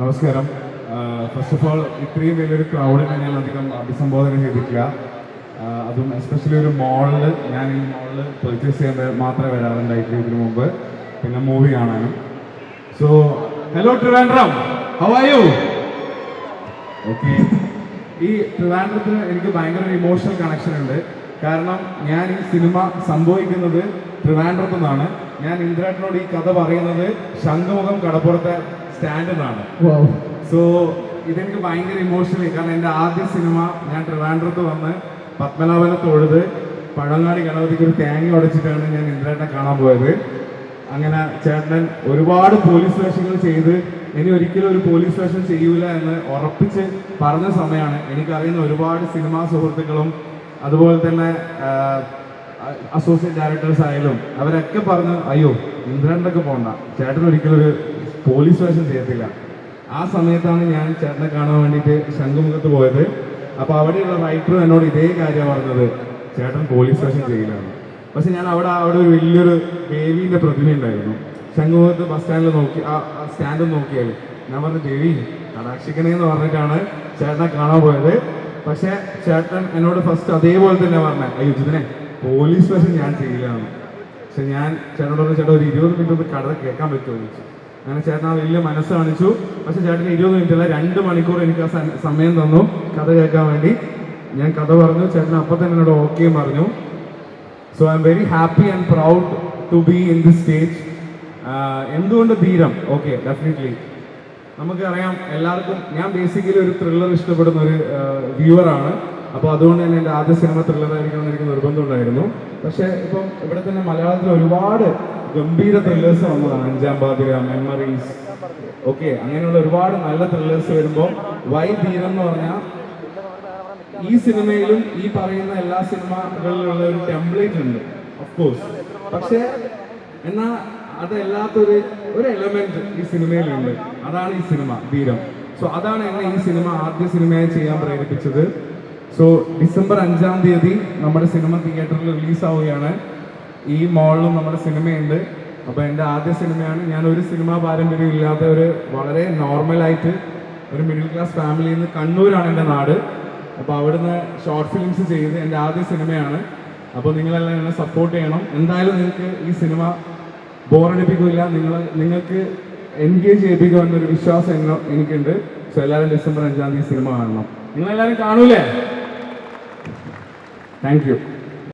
നമസ്കാരം. First of all ഇത്രയും വലിയൊരു ക്രൗഡിനെ ഞാൻ അധികം അഭിസംബോധന ചെയ്തിട്ടില്ല. അതും എസ്പെഷ്യലി ഒരു മോളിൽ ഞാൻ ഈ മോളിൽ പെർച്ചേസ് ചെയ്യാൻ മാത്രമേ വരാറുണ്ടായിട്ടുള്ളൂ ഇതിനു മുമ്പ്. പിന്നെ മൂവി കാണാനും. So hello Trivandrum how are you okay ഈ ട്രിവാൻഡ്രത്തിന് എനിക്ക് ഭയങ്കര ഒരു ഇമോഷണൽ കണക്ഷൻ ഉണ്ട്. കാരണം ഞാൻ ഈ സിനിമ സംഭവിക്കുന്നത് ട്രിവാൻഡ്രത്തു നിന്നാണ്. ഞാൻ ഇന്ദ്രേട്ടനോട് ഈ കഥ പറയുന്നത് ശംഖുമുഖം കടപ്പുറത്തെ സ്റ്റാൻഡിൽ ആണ്. സോ ഇതെനിക്ക് ഭയങ്കര ഇമോഷണലി കാരണം എന്റെ ആദ്യ സിനിമ ഞാൻ ട്രിവാൻഡ്രത്ത് വന്ന് പത്മനാഭനെ തൊഴുത് പഴങ്ങാടി ഗണപതിക്ക് ഒരു തേങ്ങ ഉടച്ചിട്ടാണ് ഞാൻ ഇന്ദ്രേട്ടനെ കാണാൻ പോയത്. അങ്ങനെ ചേട്ടൻ ഒരുപാട് പോലീസ് സ്റ്റേഷനുകൾ ചെയ്ത് ഇനി ഒരിക്കലും ഒരു പോലീസ് സ്റ്റേഷൻ ചെയ്യൂല എന്ന് ഉറപ്പിച്ച് പറഞ്ഞ സമയമാണ്. എനിക്കറിയുന്ന ഒരുപാട് സിനിമാ സുഹൃത്തുക്കളും അതുപോലെ തന്നെ അസോസിയേറ്റ് ഡയറക്ടേഴ്സ് ആയാലും അവരൊക്കെ പറഞ്ഞു അയ്യോ ഇന്ദ്രനൊക്കെ പോണ്ട. ചേട്ടൻ ഒരിക്കലും ഒരു പോലീസ് സ്റ്റേഷൻ ചെയ്യത്തില്ല. ആ സമയത്താണ് ഞാൻ ചേട്ടനെ കാണാൻ വേണ്ടിയിട്ട് ശംഖുമുഖത്ത് പോയത്. അപ്പോൾ അവിടെയുള്ള റൈറ്റർ എന്നോട് ഇതേ കാര്യം പറഞ്ഞത്. ചേട്ടൻ പോലീസ് സ്റ്റേഷൻ ചെയ്യില്ലാണ് പക്ഷെ ഞാൻ അവിടെ അവിടെ ഒരു വലിയൊരു ദേവീന്റെ പ്രതിമ ഉണ്ടായിരുന്നു. ശംഖുമുഖത്ത് ബസ് സ്റ്റാൻഡിൽ നോക്കി ആ സ്റ്റാൻഡിൽ നോക്കിയാൽ ഞാൻ പറഞ്ഞു ദേവി കടാക്ഷിക്കണേ എന്ന് പറഞ്ഞിട്ടാണ് ചേട്ടനെ കാണാൻ പോയത്. പക്ഷേ ചേട്ടൻ എന്നോട് ഫസ്റ്റ് അതേപോലെ തന്നെ പറഞ്ഞ അയ്യോ ഇതിനെ പോലീസ് സ്റ്റേഷൻ ഞാൻ ചെയ്യില്ലാണ് പക്ഷെ ഞാൻ ചേട്ടനോട് ചേട്ടൻ ചേട്ടാ ഒരു ഇരുപത് മിനിറ്റ് ഒന്ന് കട കേൾക്കാൻ പറ്റുമോ? ചോദിച്ചു. അങ്ങനെ ചേട്ടൻ വലിയ മനസ്സ് കാണിച്ചു. പക്ഷെ ചേട്ടന് ഇരുപത് മിനിറ്റ് അല്ല രണ്ട് മണിക്കൂർ എനിക്ക് ആ സമയം തന്നു കഥ കേൾക്കാൻ വേണ്ടി. ഞാൻ കഥ പറഞ്ഞു ചേട്ടൻ അപ്പൊ തന്നെ എന്നോട് ഓക്കെയും പറഞ്ഞു. So I'm very happy and proud to be in this stage എന്തുകൊണ്ട് ധീരം? ഓക്കെ ഡെഫിനറ്റ്ലി നമുക്കറിയാം എല്ലാവർക്കും ഞാൻ ബേസിക്കലി ഒരു ത്രില്ലർ ഇഷ്ടപ്പെടുന്ന ഒരു വ്യൂവറാണ് അപ്പോൾ അതുകൊണ്ട് തന്നെ എന്റെ ആദ്യ സിനിമ എന്ന് എനിക്ക് നിർബന്ധമുണ്ടായിരുന്നു പക്ഷേ ഇപ്പം ഇവിടെ തന്നെ മലയാളത്തിൽ ഒരുപാട് ഗംഭീര ത്രില്ലേഴ്സ് വന്നതാണ്. അഞ്ചാം പാതിര മെമ്മറീസ് ഓക്കെ അങ്ങനെയുള്ള ഒരുപാട് നല്ല ത്രില്ലേഴ്സ് വരുമ്പോൾ വൈ ധീരം എന്ന് പറഞ്ഞാൽ ഈ സിനിമയിലും ഈ പറയുന്ന എല്ലാ സിനിമകളിലുള്ള ഒരു ടെംപ്ലേറ്റ് ഉണ്ട് ഓഫ് കോഴ്സ് പക്ഷേ എന്നാ അതല്ലാത്തൊരു ഒരു എലമെന്റ് ഈ സിനിമയിലുണ്ട്. അതാണ് ഈ സിനിമ ധീരം. സോ അതാണ് എന്നെ ഈ സിനിമ ആദ്യ സിനിമയായി ചെയ്യാൻ പ്രേരിപ്പിച്ചത്. സോ ഡിസംബർ അഞ്ചാം തീയതി നമ്മുടെ സിനിമ തിയേറ്ററിൽ റിലീസാവുകയാണ്. ഈ മോളിലും നമ്മുടെ സിനിമയുണ്ട്. അപ്പോൾ എന്റെ ആദ്യ സിനിമയാണ്. ഞാൻ ഒരു സിനിമാ പാരമ്പര്യം ഇല്ലാത്ത ഒരു വളരെ നോർമലായിട്ട് ഒരു മിഡിൽ ക്ലാസ് ഫാമിലിയിൽ നിന്ന് കണ്ണൂരാണ് എന്റെ നാട്. അപ്പോൾ അവിടുന്ന് ഷോർട്ട് ഫിലിംസ് ചെയ്ത് എന്റെ ആദ്യ സിനിമയാണ്. അപ്പോൾ നിങ്ങളെല്ലാം എന്നെ സപ്പോർട്ട് ചെയ്യണം. എന്തായാലും നിങ്ങൾക്ക് ഈ സിനിമ ബോറടിപ്പിക്കില്ല നിങ്ങൾ നിങ്ങൾക്ക് എൻഗേജ് ചെയ്യിപ്പിക്കുമെന്നൊരു വിശ്വാസം എനിക്കുണ്ട്. സോ എല്ലാവരും ഡിസംബർ അഞ്ചാം തീയതി സിനിമ കാണണം. നിങ്ങളെല്ലാവരും കാണൂലേ? Thank you